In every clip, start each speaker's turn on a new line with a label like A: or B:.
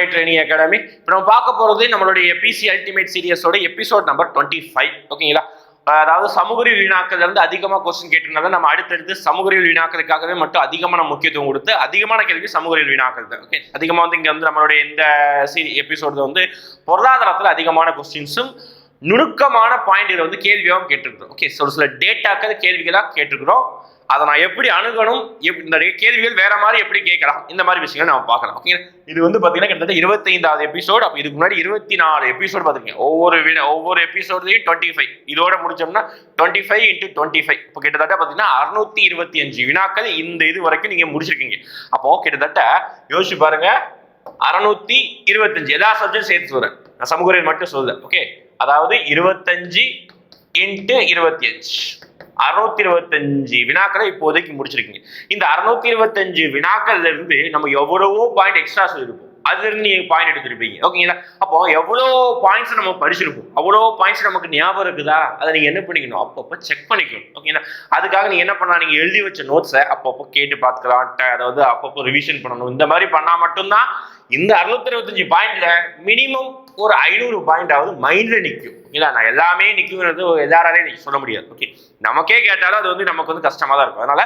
A: Welcome training academy இப்போ நம்ம பார்க்க போகிறது நம்மளுடைய பிசி அல்டிமேட் சீரியஸோட எபிசோட் நம்பர் டுவெண்ட்டி ஃபைவ் ஓகேங்களா? அதாவது சமூகறிவு வினாக்கள் இருந்து அதிகமாக கொஸ்டின் கேட்டிருந்தாலும் நம்ம அடுத்தடுத்து சமூகறிவு வினாக்களுக்காகவே மட்டும் அதிகமான முக்கியத்துவம் கொடுத்து அதிகமான கேள்வி சமூகறிவு வினாக்கள் தான். ஓகே அதிகமாக வந்து இங்கே வந்து நம்மளுடைய இந்த சீரி எபிசோடு வந்து பொருளாதாரத்தில் அதிகமான கொஸ்டின்ஸும் நுணுக்கமான பாயிண்ட் வந்து கேள்வியாகவும் கேட்டிருக்கிறோம் ஓகே ஒரு சில டேட்டாக்கள் கேள்விகளாக கேட்டிருக்கிறோம். அதை நான் எப்படி அணுகணும்? எப்- இந்த கேள்விகள் வேற மாதிரி எப்படி கேட்கலாம்? இந்த மாதிரி விஷயங்கள் நம்ம பார்க்கலாம். ஓகே இது வந்து பார்த்தீங்கன்னா கிட்டத்தட்ட இருபத்தைந்தாவது எபிசோட் அப்போ இதுக்கு முன்னாடி இருபத்தி நாலு எபிசோட் பார்த்துருக்கீங்க ஒவ்வொரு ஒவ்வொரு எபிசோட்லையும் டுவெண்ட்டி ஃபைவ் இதோட முடிச்சோம்னா twenty five into twenty five இப்போ கிட்டத்தட்ட பார்த்தீங்கன்னா அறுநூத்தி இருபத்தி அஞ்சு வினாக்கள் இந்த இது வரைக்கும் நீங்கள் முடிச்சிருக்கீங்க. அப்போ கிட்டத்தட்ட யோசிச்சு பாருங்க. அறுநூத்தி இருபத்தஞ்சு. எல்லா சப்ஜெக்ட் சேர்த்து சொல்றேன். நான் சமூகரியல் மட்டும் சொல்லுறேன் ஓகே அதாவது இருபத்தஞ்சு இன்ட்டு இருபத்தி அஞ்சு. அறுநூத்தி இருபத்தஞ்சு வினாக்களை இப்போதைக்கு முடிச்சிருக்கீங்க. இந்த அறுநூத்தி இருபத்தஞ்சு வினாக்கள்ல இருந்து நம்ம எவ்வளவோ பாயிண்ட் எக்ஸ்ட்ரா சொல்லியிருப்போம் அதுல இருந்து நீங்க பாயிண்ட் எடுத்திருப்பீங்க. ஓகேங்களா? அப்போ எவ்வளோ பாயிண்ட்ஸ் நம்ம படிச்சிருப்போம்? அவ்வளோ பாயிண்ட்ஸ் நமக்கு ஞாபகம் இருக்குதா? அதை நீங்க என்ன பண்ணிக்கணும்? அப்பப்போ செக் பண்ணிக்கணும். ஓகேங்களா? அதுக்காக நீங்க என்ன பண்ணலாம்? நீங்க எழுதி வச்ச நோட்ஸை அப்பப்போ கேட்டு பார்த்துக்கலாம். அதாவது அப்பப்போ ரிவிஷன் பண்ணணும். இந்த மாதிரி பண்ணா மட்டும்தான் இந்த அறுநூத்தி இருபத்தஞ்சு பாயிண்ட்ல மினிமம் ஒரு ஐநூறு பாயிண்டாவது மைண்ட்ல நிற்கும் ஓகேங்களா நான் எல்லாமே நிற்குங்கிறது எல்லாராலையும் இன்னைக்கு சொல்ல முடியாது. ஓகே நமக்கே கேட்டாலும் அது வந்து நமக்கு வந்து கஷ்டமா தான் இருக்கும். அதனால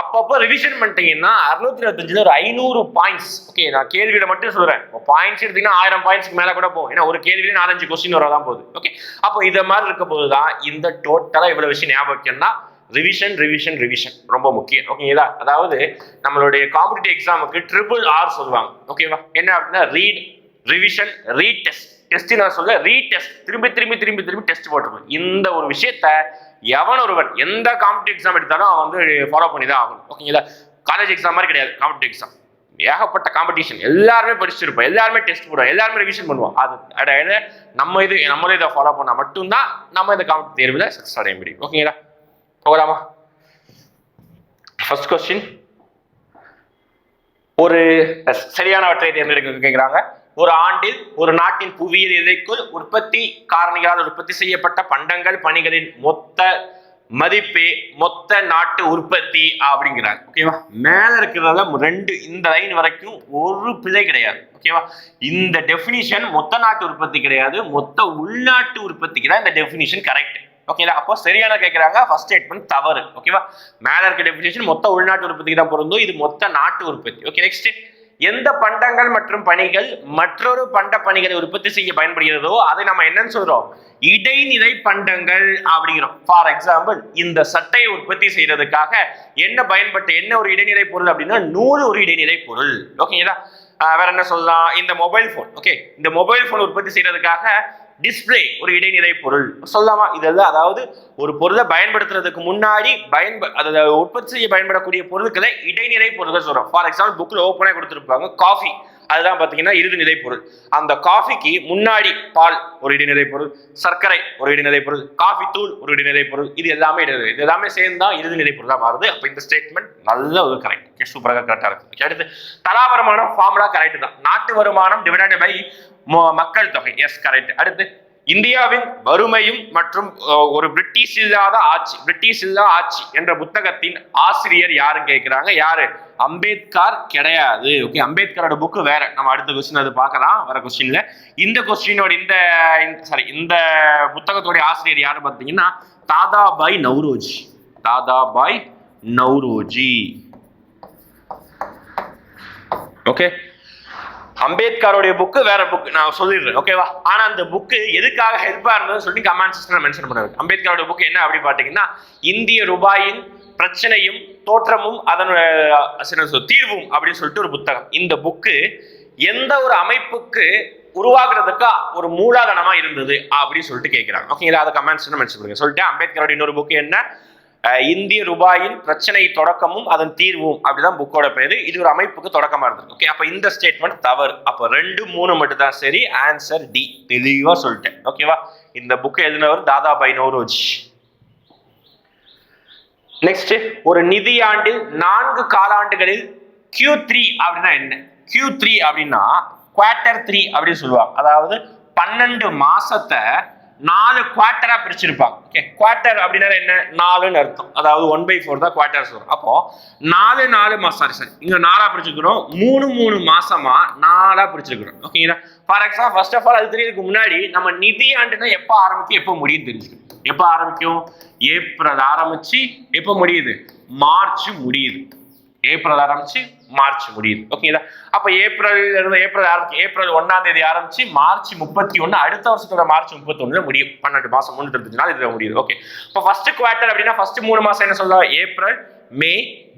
A: அப்பப்போ ரிவிஷன் பண்ணிட்டீங்கன்னா அறுநூத்தி இருபத்தஞ்சுல ஒரு ஐநூறு பாயிண்ட்ஸ் ஓகே நான் கேள்வியில மட்டும் சொல்றேன். பாயிண்ட்ஸ் எடுத்தீங்கன்னா ஆயிரம் பாயிண்ட்ஸ்க்கு மேல கூட போகும். ஏன்னா ஒரு கேள்வியில நாலஞ்சு கொஸ்டின் வரதான் போகுது. ஓகே அப்போ இதை மாதிரி இருக்க போதுதான் இந்த டோட்டலா இவ்வளவு விஷயம் ஞாபகம் வைக்கணும்னா ரிவிஷன் ரிவிஷன் ரிவிஷன் ரொம்ப முக்கியம். ஓகேங்களா அதாவது நம்மளுடைய காம்படிட்டிவ் எக்ஸாமுக்கு ட்ரிபிள் ஆர் சொல்லுவாங்க. ஓகேவா என்ன அப்படின்னா ரீட் ரிவிஷன் ரீடெஸ்ட் டெஸ்ட் நான் சொல்ல ரீடெஸ்ட் திரும்பி திரும்பி திரும்பி திரும்பி டெஸ்ட் போட்டுருக்கணும் இந்த ஒரு விஷயத்த எவன் ஒருவன் எந்த காம்படிட்டிவ் எக்ஸாம் எடுத்தாலும் அவன் வந்து ஃபாலோ பண்ணி தான் ஆகணும். ஓகேங்களா காலேஜ் எக்ஸாம் மாதிரி கிடையாது காம்படிட்டிவ் எக்ஸாம் ஏகப்பட்ட காம்படிஷன் எல்லாருமே படிச்சிருப்போம். எல்லாருமே டெஸ்ட் போடுவோம் எல்லாருமே ரிவிஷன் பண்ணுவோம் அது அடையில நம்ம இது நம்மளே இதை ஃபாலோ பண்ணால் மட்டும்தான் நம்ம இந்த காம்படி தேர்வில் சக்ஸஸ் அடைய முடியும். ஓகேங்களா போகலாமா? ஃபர்ஸ்ட் கொஸ்டின் ஒரு சரியானவற்றை தேர்ந்தெடுக்க கேட்குறாங்க ஒரு ஆண்டில் ஒரு நாட்டின் புவியியல் எல்லைக்குள் உற்பத்தி காரணிகளால் உற்பத்தி செய்யப்பட்ட பண்டங்கள் பணிகளின் மொத்த மதிப்பே மொத்த நாட்டு உற்பத்தி அப்படிங்கிறாங்க ஓகேவா மேல இருக்கிறதால ரெண்டு இந்த லைன் வரைக்கும் ஒரு பிழை கிடையாது. ஓகேவா இந்த டெஃபினிஷன் மொத்த நாட்டு உற்பத்தி கிடையாது மொத்த உள்நாட்டு உற்பத்திக்கு தான் இந்த டெஃபினிஷன் கரெக்ட் ஓகேங்களா அப்போ சரியான கேட்குறாங்க ஃபர்ஸ்ட் ஸ்டேட்மெண்ட் தவறு. ஓகேவா மேல இருக்க டெஃபினேஷன் மொத்த உள்நாட்டு உற்பத்திக்கு தான் பொருந்தும் இது மொத்த நாட்டு உற்பத்தி. ஓகே நெக்ஸ்ட் எந்த பண்டங்கள் மற்றும் பணிகள் மற்றொரு பண்ட பணிகளை உற்பத்தி செய்ய பயன்படுகிறதோ அதை நம்ம என்னன்னு சொல்றோம்? இடைநிலை பண்டங்கள் அப்படிங்கிறோம். ஃபார் எக்ஸாம்பிள் இந்த சட்டையை உற்பத்தி செய்யறதுக்காக என்ன பயன்பட்ட என்ன ஒரு இடைநிலை பொருள் அப்படின்னா நூறு ஒரு இடைநிலை பொருள். ஓகேங்களா வேற என்ன சொல்லலாம்? இந்த மொபைல் ஃபோன் ஓகே இந்த மொபைல் ஃபோன் உற்பத்தி செய்யறதுக்காக டிஸ்ப்ளே ஒரு இடைநிலை பொருள். சொல்லலாமா? இதெல்லாம் அதாவது ஒரு பொருளை பயன்படுத்துறதுக்கு முன்னாடி பயன்ப அதை உற்பத்தி செய்ய பயன்படக்கூடிய பொருட்களை இடைநிலை பொருள்கள் சொல்றோம். ஃபார் எக்ஸாம்பிள் புக்கில் ஓப்பனாக கொடுத்துருப்பாங்க. காஃபி அதுதான் பார்த்தீங்கன்னா இறுதிநிலை பொருள். அந்த காஃபிக்கு முன்னாடி பால் ஒரு இடைநிலை பொருள். சர்க்கரை ஒரு இடைநிலை பொருள். காஃபி தூள் ஒரு இடைநிலை பொருள். இது எல்லாமே இடைநிலை. இது எல்லாமே சேர்ந்தா இறுதிநிலை பொருளாக மாறுது. அப்போ இந்த ஸ்டேட்மெண்ட் நல்ல ஒரு கரெக்ட் ஓகே சூப்பராக கரெக்டாக இருக்கு. அடுத்து தலா வருமானம் ஃபார்முலா கரெக்ட் தான். நாட்டு வருமானம் டிவைடட் பை மக்கள் தொகை. எஸ் கரெக்ட் அடுத்து இந்தியாவின் வறுமையும் மற்றும் ஒரு பிரிட்டிஷ் இல்லாத ஆட்சி பிரிட்டிஷ் இல்லா ஆட்சி என்ற புத்தகத்தின் ஆசிரியர் யாருன்னு கேட்கிறாங்க? யாரு? அம்பேத்கர் கிடையாது. ஓகே அம்பேத்கரோட புக்கு வேற. நம்ம அடுத்த கொஸ்டின் அது பார்க்கலாம். வர கொஸ்டின்ல இந்த கொஸ்டினோட இந்த சாரி இந்த புத்தகத்தோடைய ஆசிரியர் யாரு பார்த்தீங்கன்னா? தாதாபாய் நவ்ரோஜி. தாதாபாய் நவ்ரோஜி. ஓகே அம்பேத்கருடைய புக்கு வேற புக் நான் சொல்லிடுறேன் ஓகேவா ஆனா அந்த புக்கு எதுக்காக ஹெல்ப்பா இருந்ததுன்னு சொல்லி கமெண்ட் செக்ஷன்ல மென்ஷன் பண்ணுவாங்க அம்பேத்கருடைய புக் என்ன அப்படி பாத்தீங்கன்னா இந்திய ரூபாயின் பிரச்சனையும் தோற்றமும் அதன் தீர்வும் அப்படின்னு சொல்லிட்டு ஒரு புத்தகம். இந்த புக்கு எந்த ஒரு அமைப்புக்கு உருவாக்குறதுக்கு ஒரு மூலாதனமா இருந்தது அப்படின்னு சொல்லிட்டு கேட்கிறாங்க ஓகேங்களா அதை கமெண்ட்ஸ் மென்ஷன் பண்ணுங்க சொல்லிட்டு அம்பேத்கரோட இன்னொரு புக் என்ன? இந்திய ரூபாயின் பிரச்சனை தொடக்கமும் அதன் தீர்வும் அப்படிதான் புக்கோட பேரு இது ஒரு அமைப்புக்கு தொடக்கமா இருந்தது ஓகே அப்ப இந்த ஸ்டேட்மெண்ட் தவறு. அப்ப ரெண்டு மூணு மட்டும் தான் சரி ஆன்சர் டி தெளிவா சொல்லிட்டேன். ஓகேவா இந்த புக் எழுதினவர் தாதாபாய் நோரோஜ். நெக்ஸ்ட் ஒரு நிதியாண்டில் நான்கு காலாண்டுகளில் கியூ த்ரீ அப்படின்னா என்ன? கியூ த்ரீ அப்படின்னா குவார்டர் த்ரீ அப்படின்னு சொல்லுவாங்க. அதாவது பன்னெண்டு மாசத்தை நாலு குவார்ட்டரா பிரிச்சிருப்பாங்க. ஓகே குவார்ட்டர் அப்படின்னா என்ன? நாலுன்னு அர்த்தம். அதாவது ஒன் பை ஃபோர் தான் குவார்ட்டர்ஸ் வரும் அப்போ நாலு நாலு மாசம் சாரி சாரி இங்க நாலா பிரிச்சுக்கிறோம் மூணு மூணு மாசமா நாலா பிரிச்சிருக்கிறோம். ஓகேங்களா for example first of all அது தெரியறதுக்கு முன்னாடி நம்ம நிதி ஆண்டுனா எப்போ ஆரம்பிக்கும் எப்போ முடியும் தெரிஞ்சுக்கணும். எப்போ ஆரம்பிக்கும்? ஏப்ரல் ஆரம்பிச்சு எப்போ முடியுது? மார்ச் முடியுது. ஏப்ரல் ஆரம்பிச்சு மார்ச் முடியுது. ஓகேங்களா அப்ப ஏப்ரல் இருந்து ஏப்ரல் ஆரம்பிச்சு ஏப்ரல் ஒன்னாம் தேதி ஆரம்பிச்சு மார்ச் முப்பத்தி ஒன்று அடுத்த வருஷத்தோட மார்ச் முப்பத்தி ஒண்ணுல முடியும். பன்னெண்டு மாசம் முன்னூத்தி நாள் இதுல முடியுது. ஓகே இப்போ ஃபர்ஸ்ட் குவார்டர் அப்படின்னா ஃபர்ஸ்ட் மூணு மாசம் என்ன சொல்லலாம் ஏப்ரல் மே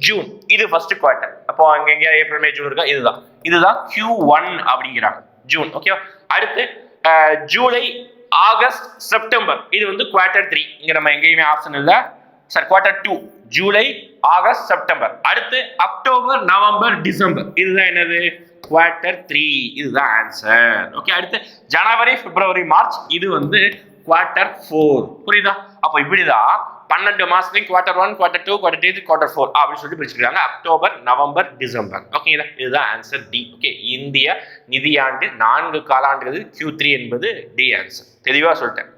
A: ஜூன். இது ஃபர்ஸ்ட் குவார்டர் அப்போ அங்க எங்கேயா ஏப்ரல் மே ஜூன் இருக்கா? இதுதான். இதுதான் கியூ ஒன் அப்படிங்கிறாங்க. ஜூன். ஓகேவா அடுத்து ஜூலை ஆகஸ்ட் செப்டம்பர். இது வந்து குவார்டர் த்ரீ இங்கே நம்ம எங்கேயுமே ஆப்ஷன் இல்லை. Sir quarter two July August September. அடுத்து அக்டோபர் நவம்பர் டிசம்பர். இதுதான் என்னது? குவார்டர் த்ரீ இதுதான் ஆன்சர் ஓகே அடுத்து ஜனவரி பிப்ரவரி மார்ச். இது வந்து குவார்டர் ஃபோர் புரியுதா? அப்போ இப்படிதான் பன்னெண்டு மாசத்துக்கு quarter one quarter two quarter three quarter four அப்படின்னு சொல்லிட்டு பிரிச்சுக்கிறாங்க அக்டோபர் நவம்பர் டிசம்பர். ஓகேங்களா இதுதான் ஆன்சர் டி ஓகே இந்திய நிதியாண்டு நான்கு காலாண்டுகள் கியூ த்ரீ என்பது டி ஆன்சர் தெளிவாக சொல்லிட்டேன்.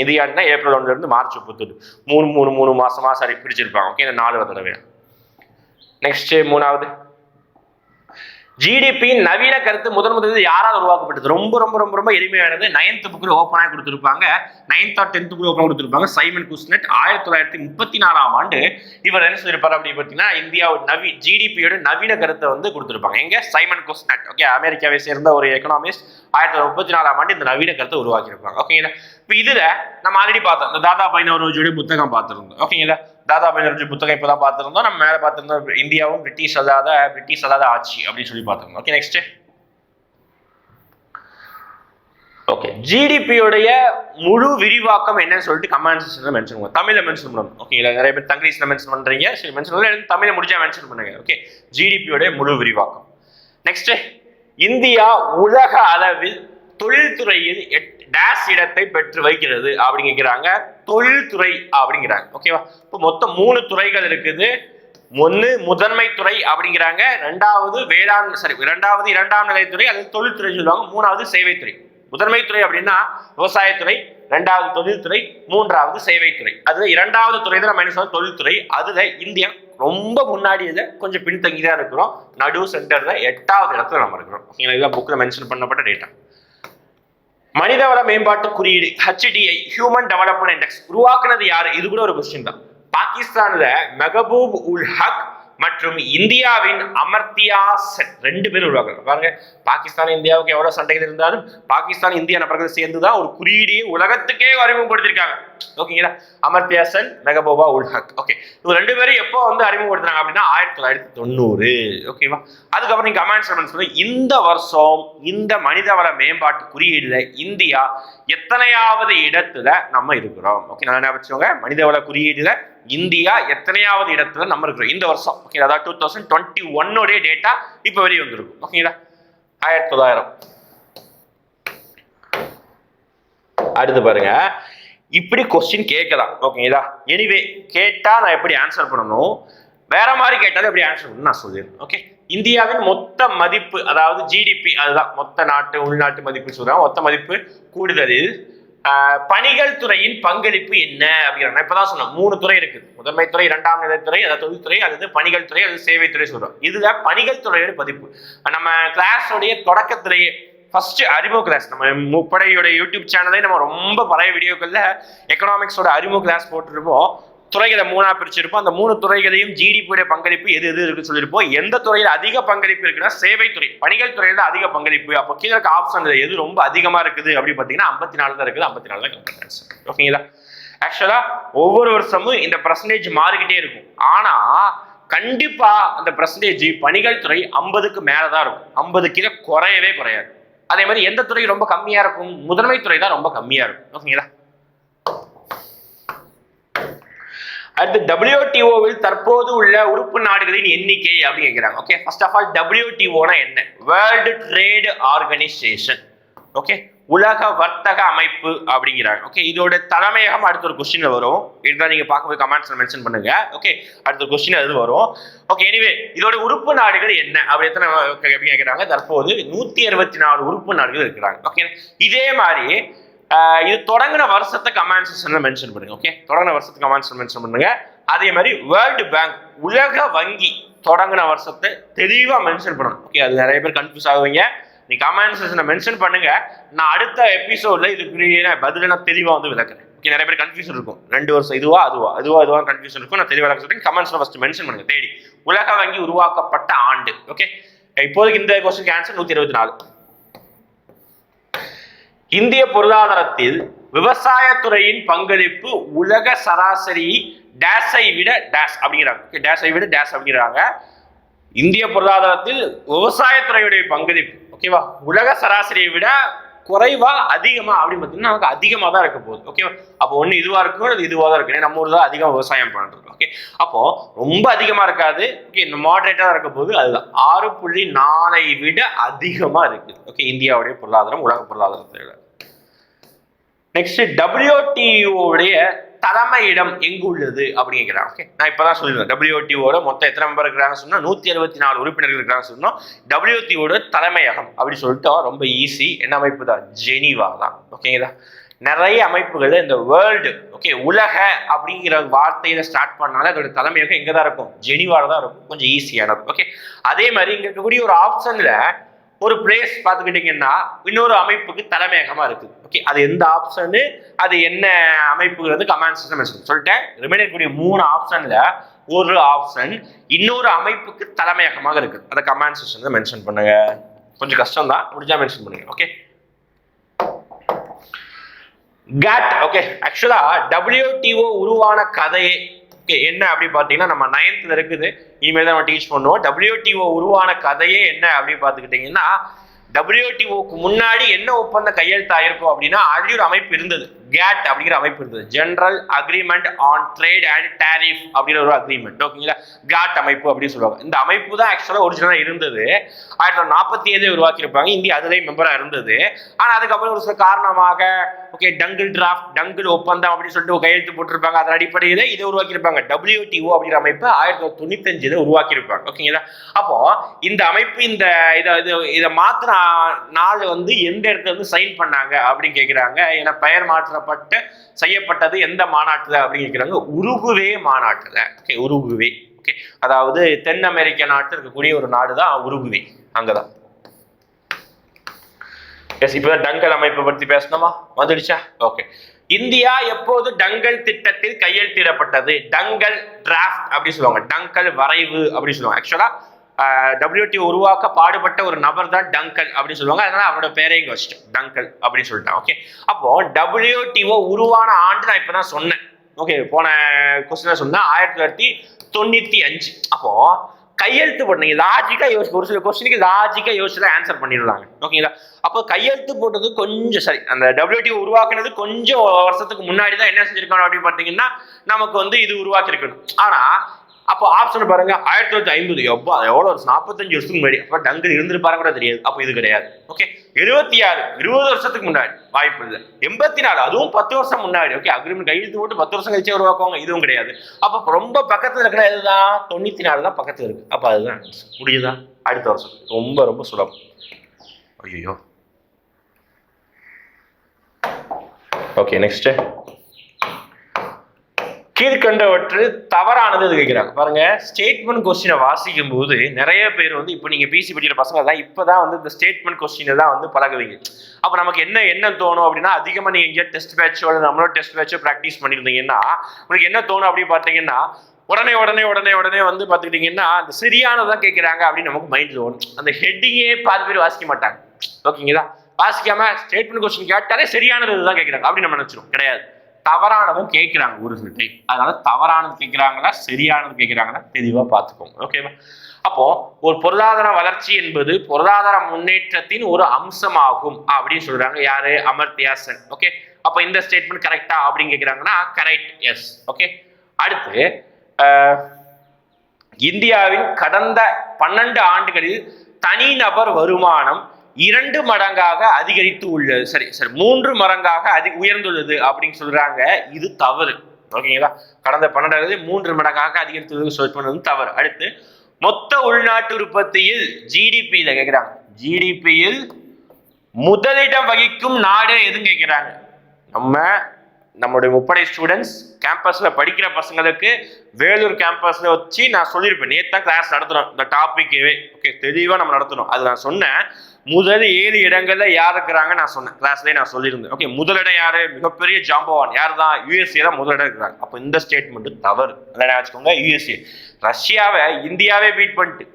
A: நிதியாண்டுனா ஏப்ரல் ஒன்றுல இருந்து மார்ச் முப்பத்தொன்று மூணு மூணு மூணு மாசமா சரி பிரிச்சிருப்பாங்க. ஓகே இந்த நாலு தடவை நெக்ஸ்ட் மூணாவது. ஜிடிபியின் நவீன கருத்து முதன் முதலில் யாரால் உருவாக்கப்பட்டது? ரொம்ப ரொம்ப ரொம்ப ரொம்ப எளிமையானது நைன்த் புக்கில் ஓப்பனாக கொடுத்துருப்பாங்க. நைன்த் ஆர் டென்த் புக்கில் ஓப்பனாக கொடுத்துருப்பாங்க. சைமன் குஸ்னெட் ஆயிரத்தி தொள்ளாயிரத்தி முப்பத்தி நாலாம் ஆண்டு இவர் என்ன சொல்லியிருப்பார் அப்படின்னு பார்த்தீங்கன்னா இந்தியாவோட நவி ஜிடிபியோட நவீன கருத்தை வந்து கொடுத்துருப்பாங்க. எங்க? சைமன் குஸ்னெட் ஓகே அமெரிக்காவை சேர்ந்த ஒரு எக்கனாமிஸ்ட் ஆயிரத்தி தொள்ளாயிரத்தி முப்பத்தி நாலாம் ஆண்டு இந்த நவீன கருத்தை உருவாக்கியிருப்பாங்க. ஓகேங்களா இப்போ இதில் நம்ம ஆல்ரெடி பார்த்தோம். இந்த தாதா பைனவரோஜுடைய புத்தகம் பார்த்துருந்தோம். ஓகேங்களா தாதா பைனவரோஜி புத்தகம் இப்பதான் பார்த்திருந்தோம். நம்ம மேலே பார்த்திருந்தோம் இந்தியாவும் பிரிட்டிஷ் அல்லாத பிரிட்டிஷ் அல்லாத ஆட்சி அப்படின்னு சொல்லி பார்த்துருந்தோம். ஓகே நெக்ஸ்ட் ஓகே ஜிடிபியோடைய முழு விரிவாக்கம் என்னன்னு சொல்லிட்டு கமெண்ட் செக்ஷன்ல மென்ஷன் பண்ணுங்க. தமிழ்ல மென்ஷன் பண்ணணும். ஓகேங்களா நிறைய பேர் தங்கிலீஷ்ல மென்ஷன் பண்றீங்க. சரி மென்ஷன் பண்ணல எனக்கு தமிழ்ல முடிஞ்சா மென்ஷன் பண்ணுங்க. ஓகே ஜிடிபியோடைய முழு விரிவாக்கம். நெக்ஸ்ட் இந்தியா உலக அளவில் தொழில்துறையில் டேஷ் இடத்தை பெற்று வைக்கிறது அப்படிங்கிறாங்க. தொழில்துறை அப்படிங்கிறாங்க. ஓகேவா இப்போ மொத்தம் மூணு துறைகள் இருக்குது. ஒன்று முதன்மை துறை அப்படிங்கிறாங்க. ரெண்டாவது வேளாண் சரி ரெண்டாவது இரண்டாம் நிலைத்துறை அல்லது தொழில்துறை சொல்லுவாங்க. மூணாவது சேவைத்துறை முதன்மை துறை அப்படின்னா விவசாயத்துறை ரெண்டாவது தொழில்துறை மூன்றாவது சேவைத்துறை அது இரண்டாவது துறை தான் நம்ம என்ன சொல்றோம் தொழில்துறை. அதுல இந்தியா ரொம்ப முன்னாடி இதில் கொஞ்சம் பின்தங்கி தான் இருக்கிறோம். நடு சென்டர்ல எட்டாவது இடத்துல நம்ம இருக்கிறோம். இதெல்லாம் புக்கில் மென்ஷன் பண்ணப்பட்ட டேட்டா மனிதவள மேம்பாட்டு குறியீடு ஹெச்டிஐ ஹியூமன் டெவலப்மெண்ட் இண்டெக்ஸ் உருவாக்குனது யாரு? இது கூட ஒரு கொஸ்டின் தான். பாகிஸ்தான்ல மெகபூப் உல் ஹக் மற்றும் இந்தியாவின் அமர்த்தியா சென் ரெண்டு பேரும் உருவாக்குறாங்க. பாருங்க பாகிஸ்தான் இந்தியாவுக்கு எவ்வளவு சண்டைகள் இருந்தாலும் பாகிஸ்தான் இந்தியா நபர்கள் சேர்ந்து தான் ஒரு குறியீடியை உலகத்துக்கே அறிமுகப்படுத்திருக்காங்க ஓகேங்களா? அமர்த்தியா சென் மெகபோபா உல் ஹக். ஓகே இவங்க ரெண்டு பேரும் எப்போ வந்து அறிமுகப்படுத்துறாங்க அப்படின்னா ஆயிரத்தி தொள்ளாயிரத்தி தொண்ணூறு. ஓகேவா? அதுக்கப்புறம் நீங்க கமெண்ட்ஸ் சொல்லி இந்த வருஷம் இந்த மனிதவள மேம்பாட்டு குறியீடுல இந்தியா எத்தனையாவது இடத்துல நம்ம இருக்கிறோம்? ஓகே நல்லா என்ன வச்சுக்கோங்க? மனிதவள குறியீடுல இந்தியா எத்தனையாவது இடத்துல நம்ம இருக்கிறோம். இந்த வருஷம் ஓகே அதாவது டூ தௌசண்ட் டுவெண்ட்டி ஒன்னோடைய டேட்டா இப்போ வெளியே வந்திருக்கும். ஓகேங்களா ஆயிரத்தி தொள்ளாயிரம். அடுத்து பாருங்க. இப்படி கொஸ்டின் கேட்கலாம். ஓகேங்களா எனிவே கேட்டால் நான் எப்படி ஆன்சர் பண்ணணும்? வேற மாதிரி கேட்டாலும் எப்படி ஆன்சர் பண்ணணும் நான் சொல்லிடுறேன். ஓகே இந்தியாவின் மொத்த மதிப்பு அதாவது ஜிடிபி அதுதான் மொத்த நாட்டு உள்நாட்டு மதிப்பு சொல்கிறாங்க மொத்த மதிப்பு கூடுதலில் பணிகள் துறையின் பங்களிப்பு என்ன அப்படிங்கிறாங்க. நான் இப்பதான் சொன்னேன் மூணு துறை இருக்குது. முதன்மை துறை இரண்டாம் நிலைத்துறை அதாவது தொழில்துறை அல்லது பணிகள் துறை அல்லது சேவைத்துறை சொல்றோம். இதுல பணிகள் துறையோட பதிப்பு. நம்ம கிளாஸோடைய தொடக்கத்திலேயே ஃபர்ஸ்ட் அறிமுக கிளாஸ் நம்ம முப்படையோட யூடியூப் சேனலே நம்ம ரொம்ப பழைய வீடியோக்களில் எக்கனாமிக்ஸோட அறிமுக கிளாஸ் போட்டிருப்போம். துறைகளை மூணாக பிரிச்சிருப்போம். அந்த மூணு துறைகளையும் ஜிடிபியுடைய பங்களிப்பு எது எது இருக்குன்னு சொல்லியிருப்போம் எந்த துறையில் அதிக பங்களிப்பு இருக்குன்னா சேவைத்துறை பணிகள் துறையில் தான் அதிக பங்களிப்பு. அப்போ கீழே இருக்க ஆப்ஷன் எது ரொம்ப அதிகமாக இருக்குது அப்படின்னு பார்த்தீங்கன்னா ஐம்பத்தி நாலு தான் இருக்குது. ஐம்பத்தி நாலு தான் ஆன்சர் ஓகேங்களா ஆக்சுவலாக ஒவ்வொரு வருஷமும் இந்த பர்சன்டேஜ் மாறிக்கிட்டே இருக்கும். ஆனால் கண்டிப்பாக அந்த பர்சன்டேஜ் பணிகள் துறை ஐம்பதுக்கு மேலே தான் இருக்கும். ஐம்பது கீழே குறையவே குறையாது. அதே மாதிரி எந்த துறை ரொம்ப கம்மியாக இருக்கும்? முதன்மை துறை தான் ரொம்ப கம்மியாக இருக்கும். ஓகேங்களா அடுத்து டபிள்யூடிஓவில் தற்போது உள்ள உறுப்பு நாடுகளின் எண்ணிக்கை அப்படின்னு கேட்கிறாங்க ஓகே ஃபர்ஸ்ட் ஆஃப் ஆல் டபிள்யூடிஓனா என்ன? வேர்ல்டு ட்ரேடு ஆர்கனைசேஷன் ஓகே உலக வர்த்தக அமைப்பு அப்படிங்கிறாங்க. ஓகே இதோட தலைமையகம் அடுத்த ஒரு கொஸ்டின் வரும். இதுதான் நீங்க பார்க்கும்போது கமெண்ட்ஸ்ல மென்ஷன் பண்ணுங்க. ஓகே அடுத்த கொஸ்டின் அது வரும். ஓகே எனிவே இதோட உறுப்பு நாடுகள் என்ன? அப்படி எத்தனை எப்படி கேட்குறாங்க? தற்போது நூத்தி அறுபத்தி நாலு உறுப்பு நாடுகள் இருக்கிறாங்க. ஓகே இதே மாதிரி இது தொடங்கின வருஷத்தை கமெண்ட் மென்ஷன் பண்ணுங்க ஓகே தொடங்கின வருஷத்தை கமெண்ட் மென்ஷன் பண்ணுங்க. அதே மாதிரி வேர்ல்டு பேங்க் உலக வங்கி தொடங்கின வருஷத்தை தெளிவா மென்ஷன் பண்ணணும் ஓகே அது நிறைய பேர் கன்ஃபியூஸ் ஆகுவீங்க. நீ கமெண்ட் செஷனை மென்ஷன் பண்ணுங்க. நான் அடுத்த எபிசோட்ல இதுக்கு பதில நான் தெளிவா வந்து விளக்குறேன் ஓகே நிறைய பேர் கன்ஃபியூஷன் இருக்கும். ரெண்டு வருஷம் இதுவா அதுவா அதுவா இதுவா கன்ஃபியூஷன் இருக்கும். நான் தெளிவாக சொல்றேன். கமெண்ட்ஸ்ல ஃபர்ஸ்ட் மென்ஷன் பண்ணுங்க தேடி. உலக வங்கி உருவாக்கப்பட்ட ஆண்டு ஓகே இப்போதைக்கு இந்த கொஸ்டின் ஆன்சர் நூத்தி இருபத்தி நாலு. இந்திய பொருளாதாரத்தில் விவசாயத்துறையின் பங்களிப்பு உலக சராசரி டேஸை விட டேஸ் அப்படிங்கிறாங்க. டேஸை விட டேஸ் அப்படிங்கிறாங்க. இந்திய பொருளாதாரத்தில் விவசாயத்துறையுடைய பங்களிப்பு ஓகேவா உலக சராசரியை விட குறைவா அதிகமா அப்படின்னு பார்த்தீங்கன்னா நமக்கு அதிகமாக தான் இருக்க போகுது ஓகேவா அப்போ ஒன்று இதுவாக இருக்கும் அது இதுவாக தான் இருக்கு நம்ம ஊர் தான் அதிகமாக விவசாயம் பண்றது ஓகே அப்போ ரொம்ப அதிகமாக இருக்காது ஓகே இந்த மாடரேட்டாக தான் இருக்க போகுது அது ஆறு புள்ளி நாலை விட அதிகமாக இருக்குது ஓகே இந்தியாவுடைய பொருளாதாரம் உலக பொருளாதாரத்தை விட. நெக்ஸ்ட் டபிள்யூடிஓடைய தலைமையிடம் எங்கு உள்ளது அப்படிங்கிறான் ஓகே நான் இப்போதான் சொல்லிடுறேன் டபிள்யூடிஓட மொத்தம் எத்தனை மெம்பர் இருக்கிறாங்க சொன்னால் நூற்றி அறுபத்தி நாலு உறுப்பினர்கள் இருக்கிறாங்க சொன்னோம். டபிள்யூடிஓட தலைமையகம் அப்படின்னு சொல்லிட்டு ரொம்ப ஈஸி என்ன அமைப்பு தான்? ஜெனிவா தான். ஓகேங்களா நிறைய அமைப்புகள் இந்த வேர்ல்டு ஓகே உலக அப்படிங்கிற வார்த்தையில ஸ்டார்ட் பண்ணாலும் அதோட தலைமையகம் எங்கே தான் இருக்கும்? ஜெனிவாவில் தான் இருக்கும். கொஞ்சம் ஈஸியானது ஓகே அதே மாதிரி இங்கே இருக்கக்கூடிய ஒரு ஆப்ஷனில் ஒரு பிளேஸ் பார்த்துக்கிட்டிங்கன்னா இன்னொரு அமைப்புக்கு தலைமையகமாக இருக்குது ஓகே அது எந்த ஆப்ஷனு அது என்ன அமைப்புங்கிறது கமெண்ட் சிஸ்டம் சொல்லிட்டேன். ரிமைனிங் கூடிய மூணு ஆப்ஷனில் ஒரு ஆப்ஷன் இன்னொரு அமைப்புக்கு தலைமையகமாக இருக்குது அதை கமெண்ட் சிஸ்டம் மென்ஷன் பண்ணுங்க. கொஞ்சம் கஷ்டம் தான் முடிஞ்சா மென்ஷன் பண்ணுங்க. ஓகே கேட் ஓகே ஆக்சுவலாக டபிள்யூடிஓ உருவான கதையே ஓகே என்ன அப்படி பார்த்தீங்கன்னா நம்ம நைன்த்ல இருக்குது. இனிமேல் தான் நம்ம டீச் பண்ணுவோம். டபிள்யூடிஓ உருவான கதையே என்ன அப்படின்னு பார்த்துக்கிட்டிங்கன்னா டபிள்யூடிஓக்கு முன்னாடி என்ன ஒப்பந்தம் கையெழுத்தாயிருக்கும் அப்படின்னா ஆல்ரெடி ஒரு அமைப்பு இருந்தது. கேட் அப்படிங்கிற அமைப்பு இருந்தது. General agreement on trade and tariff அப்படிங்கிற ஒரு அக்ரிமெண்ட் ஓகேங்களா கேட் அமைப்பு அப்படின்னு சொல்லுவாங்க. இந்த அமைப்பு தான் ஆக்சுவலாக ஒரிஜினலாக இருந்தது. ஆயிரத்தி தொள்ளாயிரத்தி நாற்பத்தி ஏழு உருவாக்கியிருப்பாங்க. இந்தியா அதுலேயும் மெம்பராக இருந்தது. ஆனால் அதுக்கப்புறம் ஒரு சில காரணமாக ஓகே டங்கிள் டிராஃப்ட் டங்கிள் ஒப்பந்தம் அப்படின்னு சொல்லிட்டு ஒரு கையெழுத்து போட்டிருப்பாங்க. அதன் அடிப்படையில் இதை உருவாக்கியிருப்பாங்க. டபிள்யூடிஓ அப்படிங்கிற அமைப்பு ஆயிரத்தி தொள்ளாயிரத்தி தொண்ணூத்தஞ்சில் உருவாக்கியிருப்பாங்க. ஓகேங்களா அப்போ இந்த அமைப்பு இந்த இதை இது இதை மாத்திர நாள் வந்து எந்த இடத்துல வந்து சைன் பண்ணாங்க அப்படின்னு கேட்குறாங்க. ஏன்னா பெயர் மாற்றப்பட்டு செய்யப்பட்டது எந்த மாநாட்டில் அப்படின்னு கேட்குறாங்க. உருகுவே மாநாட்டில். Okay Uruguay. ஓகே அதாவது தென் அமெரிக்க நாட்டில் இருக்கக்கூடிய ஒரு நாடு தான் உருகுவே. அங்கதான். எஸ் இப்போ டங்கல் அமைப்பை பற்றி பேசணுமா? வந்துடுச்சா? ஓகே இந்தியா எப்போது டங்கல் திட்டத்தில் கையெழுத்திடப்பட்டது? டங்கல் டிராஃப்ட் அப்படின்னு சொல்லுவாங்க. டங்கல் வரைவு அப்படின்னு சொல்லுவாங்க. ஆக்சுவலா டபிள்யூடி உருவாக்க பாடுபட்ட ஒரு நபர் தான் டங்கல் அப்படின்னு சொல்லுவாங்க. அதனால அவரோட பேரே இங்கே வச்சிட்டோம் டங்கல் அப்படின்னு சொல்லிட்டான். ஓகே அப்போ டபிள்யூடிஓ உருவான ஆண்டு நான் இப்போ தான் சொன்னேன். ஓகே போன கொஸ்டின் சொன்னேன். ஆயிரத்தி தொள்ளாயிரத்தி தொண்ணூற்றி அஞ்சு. அப்போ கையெழுத்து போட்டீங்க லாஜிக்காக யோசிச்சு ஒரு சில கொஸ்டினுக்கு லாஜிக்காக யோசிச்சு தான் ஆன்சர் பண்ணிடுறாங்க. ஓகேங்களா அப்போ கையெழுத்து போட்டது கொஞ்சம் சரி. அந்த டபிள்யூடி உருவாக்குனது கொஞ்சம் வருஷத்துக்கு முன்னாடி தான் என்ன செஞ்சிருக்காங்க அப்படின்னு பார்த்தீங்கன்னா நமக்கு வந்து இது உருவாக்கியிருக்கணும். ஆனா அப்போ ஆப்ஷன் பாருங்க ஆயிரத்தி தொள்ளாயிரத்தி ஐம்பது. எப்பா எவ்வளோ ஒரு நாற்பத்தஞ்சு வருஷத்துக்கு முன்னாடி. அப்போ டங்கல் இருந்திருப்பாரு கூட தெரியாது. அப்போ இது கிடையாது. ஓகே இருபத்தி ஆறு இருபது வருஷத்துக்கு முன்னாடி. வாய்ப்பு இல்லை. எண்பத்தி நாலு அதுவும் பத்து வருஷம் முன்னாடி. ஓகே அக்ரிமெண்ட் கையெழுத்து போட்டு பத்து வருஷம் கழிச்சே உருவாக்குவாங்க. இதுவும் கிடையாது. அப்போ ரொம்ப பக்கத்தில் இருக்கிற இதுதான் தொண்ணூற்றி நாலு தான் பக்கத்தில் இருக்கு. அப்போ அதுதான் முடியுதா அடுத்த வருஷம். ரொம்ப ரொம்ப சுலபம். ஐயோ ஓகே நெக்ஸ்ட்டு கீழ்கண்டவற்று தவறானது கேட்குறாங்க? பாருங்க ஸ்டேட்மெண்ட் கொஸ்டினை வாசிக்கும் போது நிறைய பேர் வந்து இப்போ நீங்கள் பிசி படிக்கிற பசங்க தான் இப்பதான் வந்து இந்த ஸ்டேட்மெண்ட் கொஸ்டினை தான் வந்து பழகுவீங்க. அப்போ நமக்கு என்ன என்ன தோணும் அப்படின்னா அதிகமாக நீங்கள் எங்கேயோ டெஸ்ட் பேட்சோ நம்மளோட டெஸ்ட் பேட்சோ ப்ராக்டிஸ் பண்ணியிருந்தீங்கன்னா உங்களுக்கு என்ன தோணும் அப்படின்னு பார்த்தீங்கன்னா உடனே உடனே உடனே உடனே வந்து பார்த்துக்கிட்டிங்கன்னா அந்த சரியானதான் கேட்குறாங்க அப்படின்னு நமக்கு மைண்ட் தோணும். அந்த ஹெட்டிங்கே பாதி பேர் வாசிக்க மாட்டாங்க. ஓகேங்களா? வாசிக்காம ஸ்டேட்மெண்ட் கொஸ்டின் கேட்டாலே சரியானது இதுதான் கேட்குறாங்க அப்படின்னு நம்ம நினச்சிடும் கிடையாது. தவறானதும் கேட்குறாங்க ஒரு சில டைம் அதனால தவறானது கேட்குறாங்களா சரியானது கேட்குறாங்களா தெளிவாக பார்த்துக்கோங்க. ஓகேவா அப்போ ஒரு பொருளாதார வளர்ச்சி என்பது பொருளாதார முன்னேற்றத்தின் ஒரு அம்சமாகும் அப்படின்னு சொல்றாங்க யாரு? அமர்த்தியா சென் ஓகே அப்போ இந்த ஸ்டேட்மெண்ட் கரெக்டா அப்படின்னு கேட்குறாங்கன்னா கரெக்ட் எஸ் ஓகே அடுத்து இந்தியாவின் கடந்த பன்னெண்டு ஆண்டுகளில் தனிநபர் வருமானம் இரண்டு மடங்காக அதிகரித்து உள்ளது. சரி சரி மூன்று மடங்காக அதி உயர்ந்துள்ளது அப்படின்னு சொல்றாங்க. இது தவறு. ஓகேங்களா? கடந்த பன்னெண்டாவது மூன்று மடங்காக அதிகரித்துள்ளது சொல் பண்ணது தவறு. அடுத்து மொத்த உள்நாட்டு உற்பத்தியில் ஜிடிபியில கேட்கிறாங்க. ஜிடிபியில் முதலிடம் வகிக்கும் நாடு எதுன்னு கேட்கிறாங்க. நம்ம நம்மளுடைய முப்படை ஸ்டூடெண்ட்ஸ் கேம்பஸ்ல படிக்கிற பசங்களுக்கு வேலூர் கேம்பஸ்ல வச்சு நான் சொல்லியிருப்பேன். நேற்று தான் கிளாஸ் நடத்துகிறோம் இந்த டாபிக்கவே ஓகே தெளிவாக நம்ம நடத்தணும். அது நான் சொன்னேன். முதல் ஏழு இடங்கள்ல யார் இருக்கிறாங்க நான் சொன்னேன். கிளாஸ்லேயே நான் சொல்லியிருந்தேன். ஓகே முதலிடம் யாரு? மிகப்பெரிய ஜாம்பவான். யார் தான் யூஎஸ்ஏ தான் முதலிடம் இருக்கிறாங்க. அப்போ இந்த ஸ்டேட்மெண்ட் தவறு. நல்லா வச்சுக்கோங்க யூஎஸ்ஏ ரஷ்யாவை இந்தியாவே பீட் பண்ணிட்டு.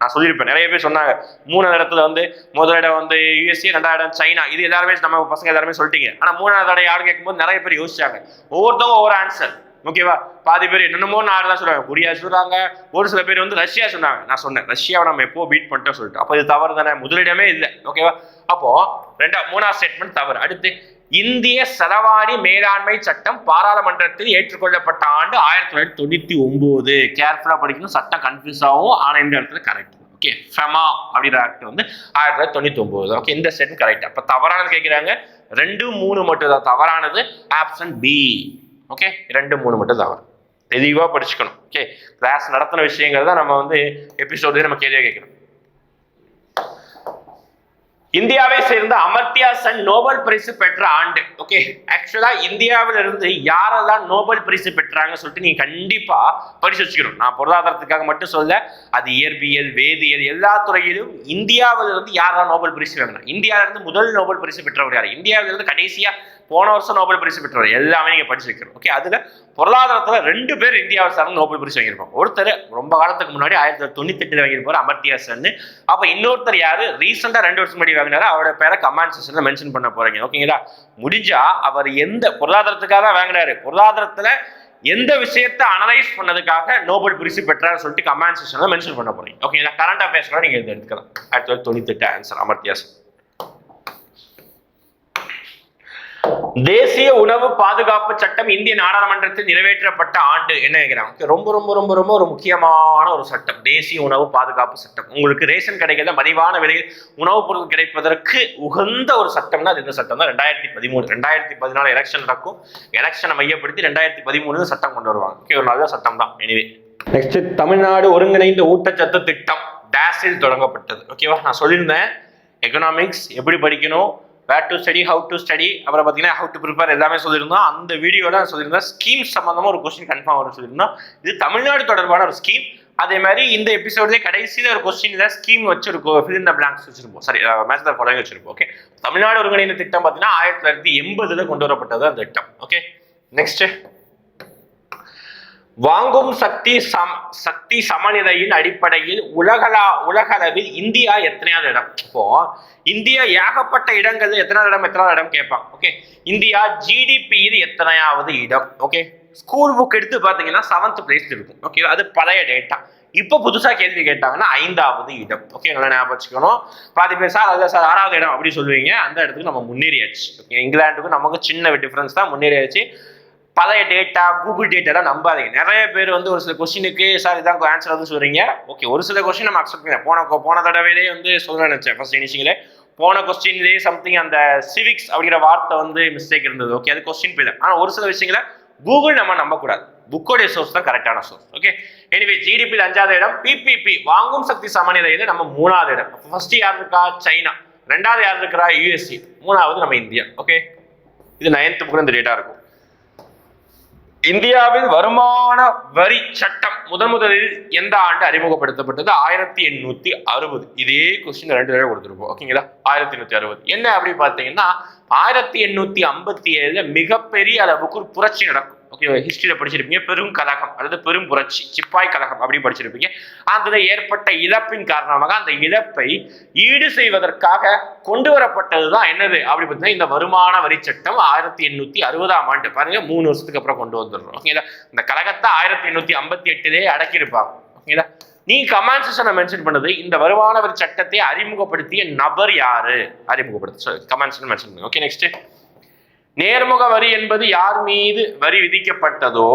A: நான் சொல்லியிருப்பேன். நிறைய பேர் சொன்னாங்க. மூணாவது இடத்துல வந்து முதலிடம் வந்து யூஎஸ்ஏ ரெண்டாவது இடம் சைனா. இது எல்லாருமே நம்ம பசங்க எல்லாருமே சொல்லிட்டீங்க. ஆனா மூணாவது இடம் யாரும் கேட்கும்போது நிறைய பேர் யோசிச்சாங்க. ஒவ்வொருத்தவங்க ஒவ்வொரு ஆன்சர் ஓகேவா பாதி பேர் என்னென்னமோ நாடு தான் சொல்றாங்க. கொரியா சொல்றாங்க. ஒரு சில பேர் வந்து ரஷ்யா சொன்னாங்க. நான் சொன்னேன். ரஷ்யாவை நம்ம எப்போ பீட் பண்ணிட்டோம் சொல்லிட்டு. அப்போ இது தவறு தானே முதலிடமே இல்லை. ஓகேவா அப்போ ரெண்டா மூணாவது ஸ்டேட்மெண்ட் தவறு. அடுத்து இந்திய சரவாணி மேலாண்மை சட்டம் பாராளுமன்றத்தில் ஏற்றுக்கொள்ளப்பட்ட ஆண்டு ஆயிரத்தி தொள்ளாயிரத்தி தொண்ணூத்தி ஒன்பது கேர்ஃபுல்லா படிக்கணும். சட்டம் கன்ஃபியூஸ் ஆகும். ஆனா இந்த இடத்துல கரெக்ட் ஓகே ஃபெமா அப்படின்ற ஆக்ட் வந்து ஆயிரத்தி தொள்ளாயிரத்தி தொண்ணூத்தி ஒன்பது ஓகே இந்த ஸ்டேட்மெண்ட் கரெக்ட் அப்ப தவறானது கேட்கிறாங்க ரெண்டு மூணு மட்டும் தான் தவறானது ஆப்ஷன் பி ஓகே ரெண்டு மூணு மட்டும் தான் வரும். தெளிவாக படிச்சுக்கணும். ஓகே கிளாஸ் நடத்தின விஷயங்கள் தான் நம்ம வந்து எபிசோட்லேயே நம்ம கேள்வியாக கேட்கணும். இந்தியாவை சேர்ந்த அமர்த்தியா சென் நோபல் பரிசு பெற்ற ஆண்டு. ஓகே ஆக்சுவலா இந்தியாவில இருந்து யாரெல்லாம் நோபல் பரிசு பெற்றாங்க சொல்லிட்டு நீங்க கண்டிப்பா படிச்சு வச்சுக்கணும். நான் பொருளாதாரத்துக்காக மட்டும் சொல்ல அது இயற்பியல் வேதியியல் எல்லா துறையிலும் இந்தியாவில இருந்து யாரெல்லாம் நோபல் பரிசு வாங்கினா இந்தியாவில இருந்து முதல் நோபல் பரிசு பெற்றவர் யார்? இந்தியாவில இருந்து கடைசியா போன வருஷம் நோபல் பரிசு பெற்றவர். எல்லாமே நீங்கள் படிச்சிருக்கிறோம் ஓகே அதில் பொருளாதாரத்தில் ரெண்டு பேர் இந்தியாவை சார்ந்து நோபல் பரிசு வாங்கியிருப்பாங்க. ஒருத்தர் ரொம்ப காலத்துக்கு முன்னாடி ஆயிரத்தி தொள்ளாயிரத்தி தொண்ணூத்தி எட்டுல வாங்கியிருப்பாரு அமர்த்தியா சென் அப்போ இன்னொருத்தர் யார்? ரீசெண்டாக ரெண்டு வருஷம் முன்னாடி வாங்கினாரு. அவரோட பேரை கமாண்ட் செஷனில் மென்ஷன் பண்ண போகிறீங்க ஓகேங்களா முடிஞ்சா அவர் எந்த பொருளாதாரத்துக்காக தான் வாங்கினாரு? பொருளாதாரத்தில் எந்த விஷயத்தை அனலைஸ் பண்ணதுக்காக நோபல் பரிசு பெற்றாரு சொல்லிட்டு கமாண்ட் செஷனில் மென்ஷன் பண்ண போறீங்க. ஓகேங்களா கரண்ட் அஃபேர்ஸ் கூட நீங்கள் எடுத்துக்கலாம். ஆயிரத்தி தொள்ளாயிரத்தி தொண்ணூத்தி எட்டு ஆன்சர் அமர்த்தியா தேசிய உணவு பாதுகாப்பு சட்டம் இந்திய நாடாளுமன்றத்தில் நிறைவேற்றப்பட்ட ஆண்டு. என்ன கேட்கிறாங்க ரொம்ப ரொம்ப ரொம்ப ரொம்ப ஒரு முக்கியமான ஒரு சட்டம். தேசிய உணவு பாதுகாப்பு சட்டம். உங்களுக்கு ரேஷன் கடைகள்ல மலிவான விலையில் உணவுப் பொருள் கிடைப்பதற்கு உகந்த ஒரு சட்டம்னா அது இந்த சட்டம் தான். ரெண்டாயிரத்தி பதிமூணு. ரெண்டாயிரத்தி பதினாலு எலெக்ஷன் நடக்கும். எலெக்ஷனை மையப்படுத்தி ரெண்டாயிரத்தி பதிமூணு சட்டம் கொண்டு வருவாங்க. ஓகே ஒரு நல்ல சட்டம் தான். எனிவே நெக்ஸ்ட் தமிழ்நாடு ஒருங்கிணைந்த ஊட்டச்சத்து திட்டம். டேஸில் தொடங்கப்பட்டது. ஓகேவா? நான் சொல்லியிருந்தேன். எக்கனாமிக்ஸ் எப்படி படிக்கணும்? Where to study how to study அப்புறம் பார்த்தீங்கன்னா ஹவு டு ப்ரிப்பேர் எல்லாமே சொல்லியிருந்தோம். அந்த வீடியோவில் சொல்லியிருந்தேன் ஸ்கீம் சம்மந்தமாக ஒரு கொஸ்டின் கன்ஃபார்ம் வரும் சொல்லியிருந்தோம். இது தமிழ்நாடு தொடர்பான ஒரு ஸ்கீம் அதே மாதிரி இந்த எபிசோட்லேயே கடைசியில் ஒரு கொஸ்டின் ஸ்கீம் வச்சிருக்கோம். ஃபில் இந்த பிளாங்க்ஸ் வச்சிருப்போம். சரி மேட்ச் த ஃபாலோயிங் வச்சிருப்போம். ஓகே தமிழ்நாடு ஒருங்கிணைந்த திட்டம் பார்த்தீங்கன்னா ஆயிரத்தி தொள்ளாயிரத்தி எண்பதுல கொண்டு வரப்பட்டது அந்த திட்டம். ஓகே நெக்ஸ்ட்டு வாங்கும் சக்தி சம் சக்தி சமநிலையின் அடிப்படையில் உலகளா உலகளவில் இந்தியா எத்தனையாவது இடம்? இப்போ இந்தியா ஏகப்பட்ட இடங்கள் எத்தனாவது இடம் எத்தனாவது இடம் கேட்பான் ஓகே இந்தியா ஜிடிபியில் எத்தனையாவது இடம் ஓகே ஸ்கூல் புக் எடுத்து பார்த்தீங்கன்னா செவன்த் பிளேஸ் இருக்கும் ஓகே அது பழைய டேட்டா இப்போ புதுசாக கேள்வி கேட்டாங்கன்னா ஐந்தாவது இடம் ஓகே நல்லா ஞாபகம் வச்சுக்கணும். பாதி பேர் சார் அதில் சார் ஆறாவது இடம் அப்படி சொல்லுவீங்க. அந்த இடத்துக்கு நம்ம முன்னேறியாச்சு ஓகே இங்கிலாந்துக்கும் நமக்கு சின்ன டிஃப்ரென்ஸ் தான் முன்னேறியாச்சு. பழைய டேட்டா கூகுள் டேட்டாலாம் நம்பாதீங்க. நிறைய பேர் வந்து ஒரு சில கொஸ்டினுக்கு சார் இதான் ஆன்சர் வந்து சொல்றீங்க. ஓகே ஒரு சில கொஸ்டின் நம்ம அக்செப்ட் பண்ண போன போன தடவையிலே வந்து சொல்ல நினைச்சேன் ஃபர்ஸ்ட் இனிஷியலே போன கொஸ்டின்லேயே சம்திங் அந்த சிவிக்ஸ் அப்படிங்கிற வார்த்தை வந்து மிஸ்டேக் இருந்தது. ஓகே அது கொஸ்டின் போய் ஆனால் ஒரு சில விஷயங்களை கூகுள் நம்ம நம்பக்கூடாது. புக்கோடைய சோர்ஸ் தான் கரெக்டான சோர்ஸ் ஓகே எனிவே ஜிடிபியில் அஞ்சாவது இடம் பிபிபி வாங்கும் சக்தி சமநிலையில் நம்ம மூணாவது இடம். ஃபர்ஸ்ட் யார் இருக்கா? சைனா ரெண்டாவது யார் இருக்கிறா? யூஎஸ்சி மூணாவது நம்ம இந்தியா. ஓகே இது நைன்த் புக்கு இந்த டேட்டா இருக்கும். இந்தியாவில் வருமான வரி சட்டம் முதன் முதலில் எந்த ஆண்டு அறிமுகப்படுத்தப்பட்டது? ஆயிரத்தி எண்ணூத்தி அறுபது. இதே கொஸ்டின் ரெண்டு தடவை கொடுத்துருப்போம். ஓகேங்களா ஆயிரத்தி எண்ணூத்தி அறுபது. என்ன அப்படின்னு பார்த்தீங்கன்னா ஆயிரத்தி எண்ணூத்தி ஐம்பத்தி ஏழுல மிகப்பெரிய அளவுக்கு ஒரு புரட்சி நடக்கும். ஓகே ஹிஸ்டரியில் படிச்சிருப்பீங்க. பெரும் கலகம். அதாவது பெரும் புரட்சி. சிப்பாய் கலகம் அப்படி படிச்சிருப்பீங்க. அதில் ஏற்பட்ட இழப்பின் காரணமாக அந்த இழப்பை ஈடு செய்வதற்காக கொண்டு வரப்பட்டது தான் என்னது? அப்படி பார்த்தீங்கன்னா இந்த வருமான வரி சட்டம் ஆயிரத்தி எண்ணூற்றி அறுபதாம் ஆண்டு. பாருங்க மூணு வருஷத்துக்கு அப்புறம் கொண்டு வந்துடுறோம். ஓகேங்களா இந்த கழகத்தை ஆயிரத்தி எண்ணூற்றி ஐம்பத்தி எட்டுலேயே அடக்கியிருப்பாங்க. ஓகேங்களா நீ கமாண்ட் செஷனை மென்ஷன் பண்ணது இந்த வருமான வரி சட்டத்தை அறிமுகப்படுத்திய நபர் யாரு? அறிமுகப்படுத்த. சொல்லி கமாண்ட் செஷன் மென்ஷன் பண்ணுங்க ஓகே நெக்ஸ்ட் நேர்முக வரி என்பது யார் மீது வரி விதிக்கப்பட்டதோ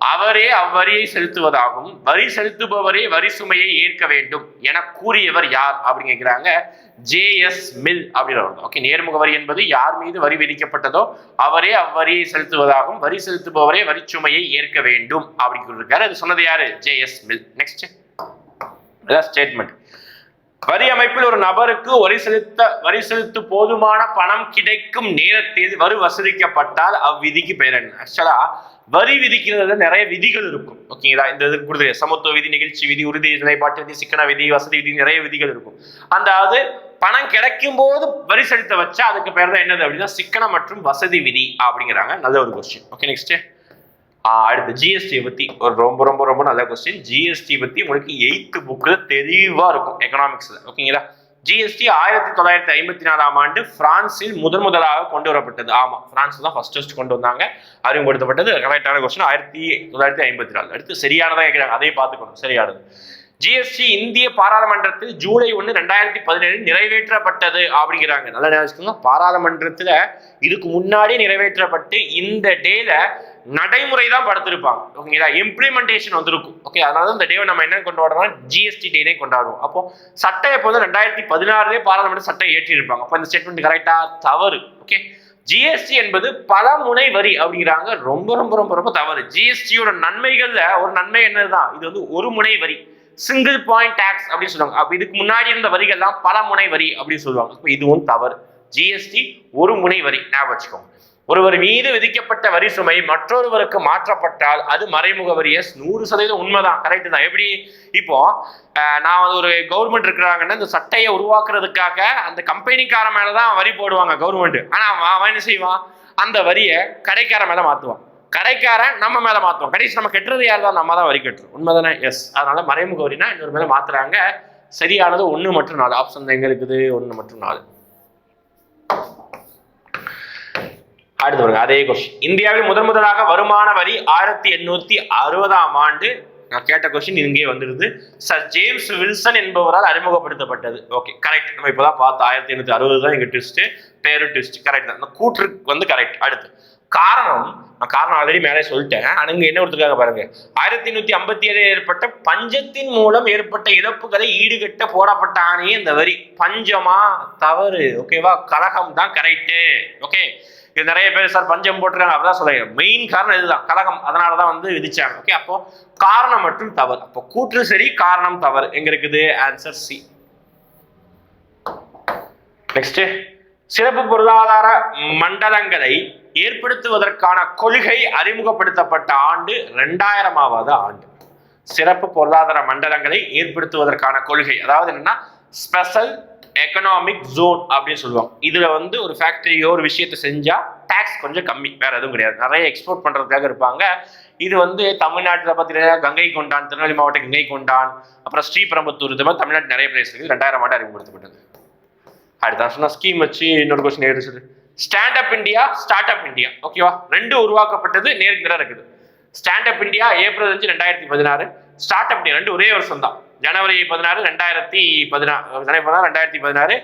A: அவரே அவ்வரியை செலுத்துவதாகும். வரி செலுத்துபவரே வரி சுமையை ஏற்க வேண்டும் என கூறியவர் யார் அப்படின்னு கேட்கிறாங்க ஜே எஸ் மில் அப்படின்றவர் ஓகே நேர்முக வரி என்பது யார் மீது வரி விதிக்கப்பட்டதோ அவரே அவ்வரியை செலுத்துவதாகும். வரி செலுத்துபவரே வரி சுமையை ஏற்க வேண்டும் அப்படின்னு சொல்லியிருக்காரு அது சொன்னது யாரு? J S Mill. Next statement வரி அமைப்பில் ஒரு நபருக்கு வரி செலுத்த வரி செலுத்து போதுமான பணம் கிடைக்கும் நேரத்தில் வரி வசூலிக்கப்பட்டால் அவ்விதிக்கு பெயர் என்ன? ஆக்சுவலா வரி விதிக்கிறதுல நிறைய விதிகள் இருக்கும். ஓகேங்களா இந்த இதுக்கு கொடுத்து சமத்துவ விதி நிகழ்ச்சி விதி உறுதி நிலைப்பாட்டு விதி சிக்கன விதி வசதி விதி நிறைய விதிகள் இருக்கும். அந்த அதாவது பணம் கிடைக்கும் போது வரி செலுத்த வச்சா அதுக்கு பேர் தான் என்னது அப்படின்னா சிக்கன மற்றும் வசதி விதி அப்படிங்கிறாங்க. நல்ல ஒரு கொஸ்டின் ஓகே நெக்ஸ்ட் அடுத்து ஜிஎஸ்டி பத்தி ஒரு ரொம்ப ரொம்ப ரொம்ப நல்ல கொஸ்டின் ஜிஎஸ்டி பத்தி உங்களுக்கு எயித்து புக்கில் தெளிவாக இருக்கும் எக்கனாமிக்ஸ்ல ஓகேங்களா ஜிஎஸ்டி ஆயிரத்தி தொள்ளாயிரத்தி ஐம்பத்தி நாலாம் ஆண்டு பிரான்சில் முதன் முதலாக கொண்டு வரப்பட்டது. ஆமா பிரான்ஸ் தான் ஃபர்ஸ்ட் ஃபர்ஸ்ட் கொண்டு வந்தாங்க. அறிமுகப்படுத்தப்பட்டது. கரெக்டான கொஸ்டின் ஆயிரத்தி தொள்ளாயிரத்தி ஐம்பத்தி நாலு. அடுத்து சரியானதா கேட்கிறாங்க. அதையும் பார்த்துக்கணும். சரியானது. ஜிஎஸ்டி இந்திய பாராளுமன்றத்தில் ஜூலை ஒன்று ரெண்டாயிரத்தி பதினேழு நிறைவேற்றப்பட்டது அப்படிங்கிறாங்க. நல்லா நினைச்சுக்கோங்க பாராளுமன்றத்தில் இதுக்கு முன்னாடி நிறைவேற்றப்பட்டு இந்த டேல நடைமுறை தான் படுத்திருப்பாங்க ஓகேங்களா இம்ப்ளிமெண்டேஷன் வந்திருக்கும். ஓகே அதனால தான் இந்த டேவை நம்ம என்ன கொண்டாடுறோம் ஜிஎஸ்டி டேனே கொண்டாடுவோம். அப்போ சட்டம் வந்து ரெண்டாயிரத்தி பதினாறுலேயே பாராளுமன்ற சட்டம் ஏற்றிருப்பாங்க அப்போ இந்த ஸ்டேட்மெண்ட் கரெக்டாக தவறு. ஓகே ஜிஎஸ்டி என்பது பல முனை வரி அப்படிங்கிறாங்க. ரொம்ப ரொம்ப ரொம்ப ரொம்ப தவறு. ஜிஎஸ்டியோட நன்மைகள்ல ஒரு நன்மை என்னதுதான்? இது வந்து ஒரு முனை வரி. சிங்கிள் பாயிண்ட் டேக்ஸ் அப்படின்னு சொல்லுவாங்க. அப்போ இதுக்கு முன்னாடி இருந்த வரிகள்லாம் பல முனை வரி அப்படின்னு சொல்லுவாங்க. இப்போ இதுவும் தவறு. ஜிஎஸ்டி ஒரு முனை வரி. ஞாபகம் வச்சுக்கோங்க. ஒருவர் மீது விதிக்கப்பட்ட வரி சுமை மற்றொருவருக்கு மாற்றப்பட்டால் அது மறைமுக வரி எஸ் நூறு சதவீதம் உண்மைதான். கரெக்ட் தான். எப்படி? இப்போ நான் வந்து ஒரு கவர்மெண்ட் இருக்கிறாங்கன்னா இந்த சட்டையை உருவாக்குறதுக்காக அந்த கம்பெனிக்கார மேல தான் வரி போடுவாங்க கவர்மெண்ட் ஆனா அவன் என்ன செய்வான்? அந்த வரியை கடைக்கார மேல மாத்துவான். கடைக்காரன் நம்ம மேல மாத்துவோம் கடைசி நம்ம கட்டுறது யார் தான் நம்ம தான் வரி கட்டுறோம். உண்மைதானே? எஸ் அதனால மறைமுக வரினா இன்னொரு மேல மாத்துறாங்க. சரியானது ஒன்று மற்றும் நாலு. ஆப்ஷன் எங்க இருக்குது? ஒன்று மற்றும் நாலு. அடுத்து பாருங்க அதே கொஸ்டின் இந்தியாவில் முதன் முதலாக வருமான வரி ஆயிரத்தி எண்ணூத்தி அறுபதாம் ஆண்டு நான் கேட்ட கொஸ்டின் இங்கே வந்துடுது. சார் ஜேம்ஸ் வில்சன் என்பவரால் அறிமுகப்படுத்தப்பட்டது. ஓகே கரெக்ட் நம்ம இப்போதான் பார்த்தோம். ஆயிரத்தி எண்ணூத்தி அறுபது தான் இங்கே ட்விஸ்ட் பேரு ட்விஸ்ட் கரெக்ட் தான். இந்த கூற்று வந்து கரெக்ட் அடுத்து. காரணம் நான் காரணம் ஆல்ரெடி மேலே சொல்லிட்டேன். ஆனால் இங்கே என்ன கொடுத்துருக்காங்க பாருங்க. ஆயிரத்தி நூத்தி ஐம்பத்தி ஏழில் ஏற்பட்ட பஞ்சத்தின் மூலம் ஏற்பட்ட இழப்புகளை ஈடுகட்ட போடப்பட்ட ஆணையே இந்த வரி. பஞ்சமா? தவறு. ஓகேவா கலகம் தான் கரெக்டு ஓகே இது நிறைய பேர் சார் பஞ்சம் போட்டிருக்காங்க அப்படிதான் சொல்லுங்க மெயின் காரணம் இதுதான். கழகம் அதனால தான் வந்து விதிச்சாங்க. ஓகே அப்போ காரணம் மற்றும் தவறு. அப்போ கூற்று சரி காரணம் தவறு. எங்க இருக்குது? ஆன்சர் சி நெக்ஸ்ட் சிறப்பு பொருளாதார மண்டலங்களை ஏற்படுத்துவதற்கான கொள்கை அறிமுகப்படுத்தப்பட்ட ஆண்டு ரெண்டாயிரமாவது ஆண்டு. சிறப்பு பொருளாதார மண்டலங்களை ஏற்படுத்துவதற்கான கொள்கை. அதாவது என்னன்னா ஸ்பெஷல் எக்கனாமிக் ஜோன் அப்படின்னு சொல்லுவாங்க. இதுல வந்து ஒரு ஃபேக்டரியோ ஒரு விஷயத்தை செஞ்சா டேக்ஸ் கொஞ்சம் கம்மி. வேற எதுவும் கிடையாது. நிறைய எக்ஸ்போர்ட் பண்றதுக்காக இருப்பாங்க. இது வந்து தமிழ்நாட்டில் பார்த்தீங்கன்னா கங்கை கொண்டான் திருநெல்வேலி மாவட்டம் கங்கை கொண்டான் அப்புறம் ஸ்ரீபெரும்புத்தூர் இது மாதிரி தமிழ்நாட்டு நிறைய பிளேஸ் இருக்குது ரெண்டாயிரம் ஆண்டு அறிமுகப்படுத்தப்பட்டது. அடுத்த சொன்னா ஸ்கீம் வச்சு இன்னொரு கொஸ்டின் எடுத்து சொல்லு. Stand up India start up India ஓகேவா ரெண்டு உருவாக்கப்பட்டது நேருக்கு நேரம் இருக்குது. ஸ்டாண்ட் அப் இந்தியா ஏப்ரல் அஞ்சு ரெண்டாயிரத்தி பதினாறு. ஸ்டார்ட் அப் இந்தியா ரெண்டு ஒரே வருஷம் தான் ஜனவரி பதினாறு ரெண்டாயிரத்தி பதினாறு ஜனவரி பதினாறு ரெண்டாயிரத்தி பதினாறு.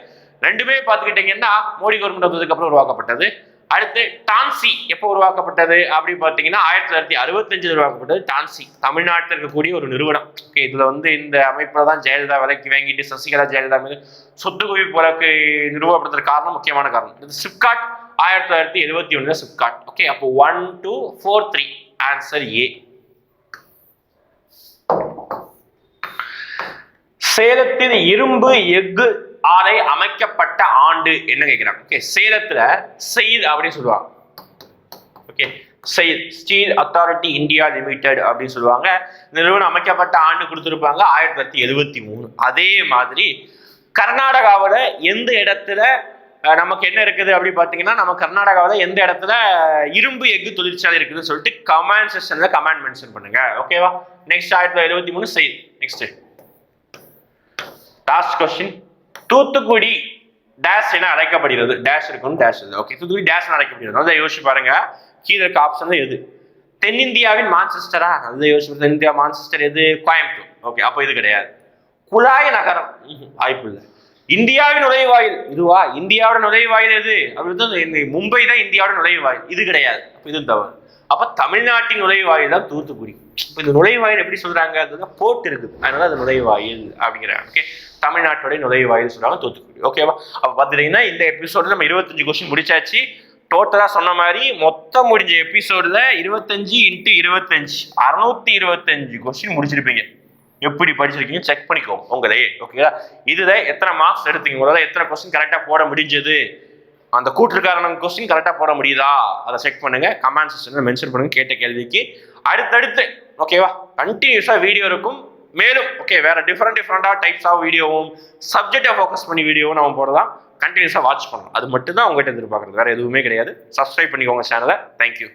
A: ரெண்டுமே பார்த்துக்கிட்டிங்கன்னா மோடி கவர்மெண்ட் வந்ததுக்கு அப்புறம் உருவாக்கப்பட்டது. அடுத்து டான்சி எப்போ உருவாக்கப்பட்டது அப்படின்னு பார்த்தீங்கன்னா ஆயிரத்தி தொள்ளாயிரத்தி அறுபத்தஞ்சில் உருவாக்கப்பட்டது டான்சி. தமிழ்நாட்டில் இருக்கக்கூடிய ஒரு நிறுவனம். ஓகே இதில் வந்து இந்த அமைப்பில் தான் ஜெயலலிதா விலைக்கு வாங்கிட்டு சசிகலா ஜெயலலிதா மீது சொத்து குவிப்பு வழக்கு நிறுவப்படுத்துற காரணம் முக்கியமான காரணம். இது சிப்காட் ஆயிரத்தி தொள்ளாயிரத்தி எழுபத்தி ஒன்றில் சிப்காட் ஓகே அப்போ one two four three answer A சேலத்தில் இரும்பு எஃகு ஆலை அமைக்கப்பட்ட ஆண்டு என்ன கேட்கிறாங்க ஓகே சேலத்துல செயில் அப்படின்னு சொல்லுவாங்க. Okay SAIL Steel Authority India Limited அப்படின்னு சொல்லுவாங்க. நிறுவனம் அமைக்கப்பட்ட ஆண்டு கொடுத்துருப்பாங்க ஆயிரத்தி தொள்ளாயிரத்தி எழுபத்தி மூணு. அதே மாதிரி கர்நாடகாவில் எந்த இடத்துல நமக்கு என்ன இருக்குது அப்படின்னு பார்த்தீங்கன்னா நம்ம கர்நாடகாவில் எந்த இடத்துல இரும்பு எஃகு தொழிற்சாலை இருக்குதுன்னு சொல்லிட்டு கமெண்ட் செஷனில் கமெண்ட் மென்ஷன் பண்ணுங்க. ஓகேவா நெக்ஸ்ட் ஆயிரத்தி தொள்ளாயிரத்தி எழுபத்தி மூணு SAIL next last question Thoothukudi dash என அழைக்கப்படுகிறது. டேஷ் இருக்கும் டேஷ் இது ஓகே தூத்துக்குடி டேஷ் அழைக்கப்படுகிறது. அதை யோசிச்சு பாருங்க. கீழே இருக்க ஆப்ஷன் எது? தென்னிந்தியாவின் மான்செஸ்டரா அந்த யோசிச்சு தென்னிந்தியா மான்செஸ்டர் எது? கோயம்புத்தூர். ஓகே அப்போ இது கிடையாது. குழாய் நகரம். வாய்ப்பு இல்லை. இந்தியாவின் நுழைவாயில். இதுவா? இந்தியாவோட நுழைவாயில் எது? அப்படின்னு இந்த மும்பை தான் இந்தியாவோட நுழைவாயில். இது கிடையாது. அப்போ இது தவறு. அப்ப தமிழ்நாட்டின் நுழைவாயில் தான் தூத்துக்குடி. இப்ப இந்த நுழைவாயில் எப்படி சொல்றாங்க அதுதான் போர்ட் இருக்குது. அதனால அது நுழைவாயில் அப்படிங்கிறாங்க. ஓகே தமிழ்நாட்டுடைய நுழைவாயில் சொல்றாங்க தூத்துக்குடி. ஓகேவா அப்ப பாத்துட்டீங்கன்னா இந்த எபிசோட்ல நம்ம இருபத்தஞ்சு கொஸ்டின் முடிச்சாச்சு. டோட்டலா சொன்ன மாதிரி மொத்தம் முடிஞ்ச எபிசோட்ல இருபத்தஞ்சு இன்ட்டு இருபத்தஞ்சு. அறுநூத்தி இருபத்தஞ்சு கொஸ்டின் முடிச்சிருப்பீங்க. எப்படி படிச்சிருக்கீங்க? செக் பண்ணிக்கோங்க. உங்களே. ஓகேங்களா இதுதான் எத்தனை மார்க்ஸ் எடுத்தீங்க? முதல்ல எத்தனை கொஸ்டின் கரெக்டாக போட முடிஞ்சது? அந்த கூற்று கொஸ்டின் கரெக்டாக போட முடியுதா? அதை செக் பண்ணுங்க. கமெண்ட் செக்ஷனில் மென்ஷன் பண்ணுங்க கேட்ட கேள்விக்கு. அடுத்தடுத்து ஓகேவா கண்டினியூஸாக வீடியோ இருக்கும். மேலும் ஓகே வேற டிஃப்ரெண்ட் டிஃப்ரெண்டாக டைப்ஸ் ஆஃப் வீடியோவும் சப்ஜெக்டை ஃபோக்கஸ் பண்ணி வீடியோவும் நம்ம போடலாம். கண்டினியூஸாக வாட்ச் பண்ணணும் அது மட்டும் தான் உங்கள்கிட்ட எதிர்பார்க்குறது. வேறு எதுவுமே கிடையாது. சப்ஸ்கிரைப் பண்ணிக்கோங்க சேனலை தேங்க்யூ